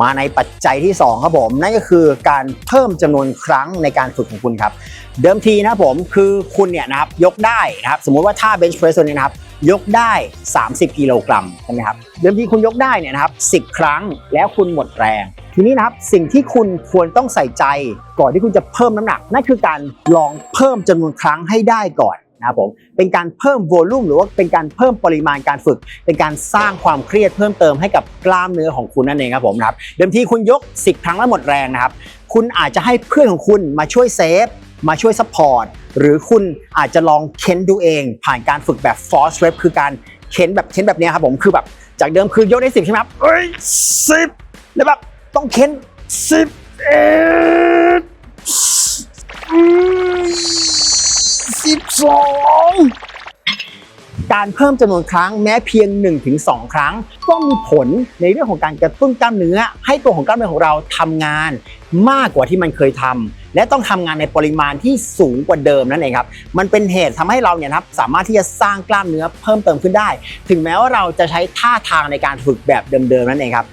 มาในปัจจัยที่ 2 ครับผม นั่นก็คือการเพิ่มจำนวนครั้งในการฝึกของคุณครับ เดิมทีนะครับผมคือคุณเนี่ยนะครับยกได้นะครับสมมุติว่าท่า bench press ตัวนี้นะครับยกได้ 30 กิโลกรัมใช่ไหมครับเดิมทีคุณยกได้เนี่ยนะครับ10 ครั้งแล้วคุณหมดแรง ทีนี้นะครับสิ่งที่คุณควรต้องใส่ใจก่อนที่คุณจะเพิ่มน้ำหนัก นั่นคือการลองเพิ่มจำนวนครั้งให้ได้ก่อน นะครับผมเป็นการเพิ่มโวลูมหรือว่าเป็นการเพิ่มปริมาณการฝึก เป็นการสร้างความเครียดเพิ่มเติมให้กับกล้ามเนื้อของคุณนั่นเองครับผมนะครับเดิมทีคุณยก 10 ครั้งแล้วหมดแรงนะครับคุณอาจจะให้เพื่อนของคุณมาช่วยเซฟมาช่วยซัพพอร์ตหรือคุณอาจจะลองเค้นดูเอง ผ่านการฝึกแบบ force rep คือการเค้นแบบเค้นแบบนี้ครับผมคือแบบจากเดิมคือยกได้ 10 ใช่ไหมครับเอ้ยสิบแล้วแบบต้องเค้นสิบเอ ดสิบสองการเพิ่มจำนวนครั้งแม้เพียง 1-2 ครั้ง ก็มีผลในเรื่องของการกระตุ้นกล้ามเนื้อ ให้ตัวของกล้ามเนื้อของเราทำงานมากกว่าที่มันเคยทำและต้องทำงานในปริมาณที่สูงกว่าเดิมนั่นเองครับ มันเป็นเหตุทำให้เราเนี่ยครับสามารถที่จะสร้างกล้ามเนื้อเพิ่มเติมขึ้นได้ ถึงแม้ว่าเราจะใช้ท่าทางในการฝึกแบบเดิมๆนั่นเองครับ